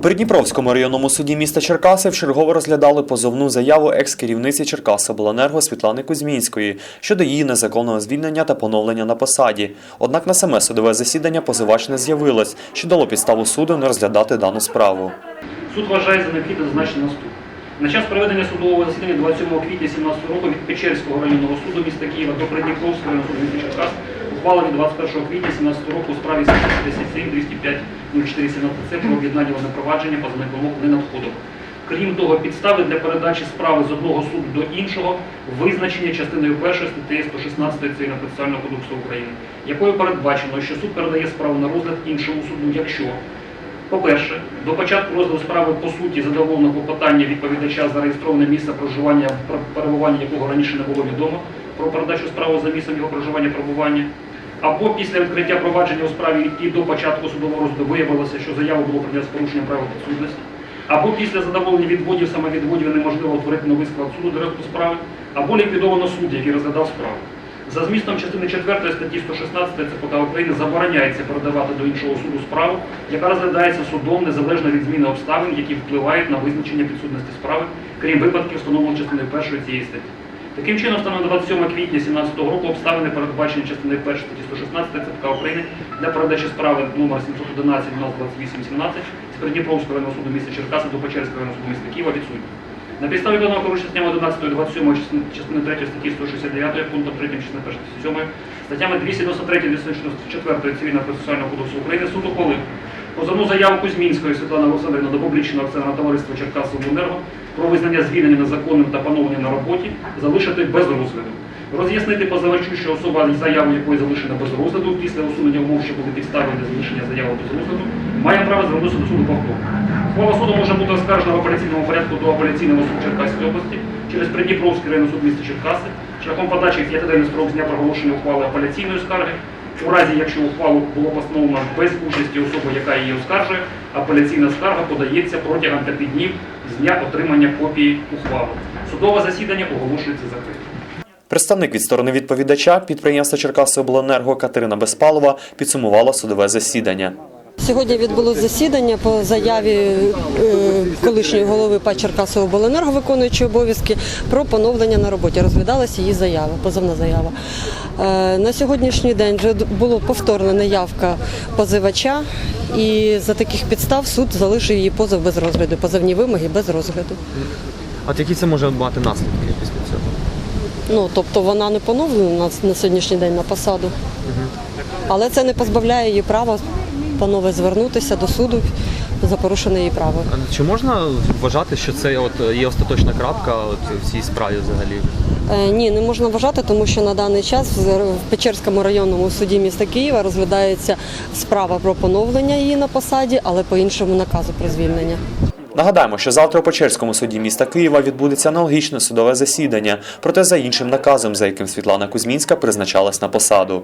Придніпровському районному суді міста Черкаси вчергово розглядали позовну заяву екс-керівниці Черкасобленерго Світлани Кузьмінської щодо її незаконного звільнення та поновлення на посаді. Однак на саме судове засідання позивач не з'явилась, що дало підставу суду не розглядати дану справу. Суд вважає за необхідне зазначити наступне. На час проведення судового засідання 27 квітня 2017 року від Печерського районного суду міста Києва до Придніпровського районного суду міста Черкас ухвалені 21 квітня 2017 року у справі 157 205 0417 це про об'єднання провадження позовних вимог не надходило. Крім того, підстави для передачі справи з одного суду до іншого визначені частиною 1 статті 116 Цивільного процесуального кодексу України, якою передбачено, що суд передає справу на розгляд іншому суду, якщо по-перше, до початку розгляду справи по суті задоволено клопотання відповідача зареєстроване місце проживання, перебування якого раніше не було відомо про передачу справи за місцем його проживання перебування. Або після відкриття провадження у справі і до початку судового розгляду виявилося, що заяву було прийнято з порушенням правил підсудності. Або після задоволення відводів самовідводів неможливо утворити новий склад суду розгляду справи, або ліквідовано суд, який розглядав справу. За змістом частини 4 статті 116 ЦПК України забороняється передавати до іншого суду справу, яка розглядається судом незалежно від зміни обставин, які впливають на визначення підсудності справи, крім випадків, встановлених частиною 1 цієї статті. Таким чином, станом на 27 квітня 2017 року обставини, передбачені частиною 1 статті 116 ЦПК України для передачі справи номер 711 28 17 з Придніпровського районного суду міста Черкаси до Печерського районного суду міста Києва відсутні. На підставі даного порушення статтями 11 і 27 частини, частини 3 статті 169 пунктом 3 частини 1 статті 7 статтями 293 294 Цивільного процесуального кодексу України суд ухвалив позовну заяву Кузьмінської Світлани Олександрівни до публічного акціонерного товариства Черкасовобленерго про визнання звільнення незаконним та поновлення на роботі залишити без розгляду. Роз'яснити позивачу, що особа заяву якої залишена без розгляду після усунення умов, що були підстави для залишення заяви без розгляду, має право звернутися до суду повторно. Ухвала суду може бути оскаржена в апеляційному порядку до апеляційного суду Черкаської області через Придніпровський районний суд міста Черкаси шляхом подачі в п'ятиденний строк з дня проголошення ухвали апеляційної скарги. У разі, якщо ухвалу було постановлено без участі особи, яка її оскаржує, апеляційна скарга подається протягом п'яти днів з дня отримання копії ухвали. Судове засідання оголошується закритим. Представник від сторони відповідача підприємства Черкасиобленерго Катерина Безпалова підсумувала судове засідання. Сьогодні відбулося засідання по заяві е, колишньої голови ПА Черкасовобленерго, виконуючої обов'язки, про поновлення на роботі. Розглядалася її заява, позовна заява. Е, На сьогоднішній день вже було повторена явка позивача, і за таких підстав суд залишив її позов без розгляду, позовні вимоги без розгляду. От які це може мати наслідки після цього? Ну тобто вона не поновлена на, на сьогоднішній день на посаду, але це не позбавляє її права панове звернутися до суду за порушене її право. Чи можна вважати, що це от є остаточна крапка от в цій справі взагалі? Е, Ні, не можна вважати, тому що на даний час в в Печерському районному суді міста Києва розглядається справа про поновлення її на посаді, але по іншому наказу про звільнення. Нагадаємо, що завтра у Печерському суді міста Києва відбудеться аналогічне судове засідання, проте за іншим наказом, за яким Світлана Кузьмінська призначалась на посаду.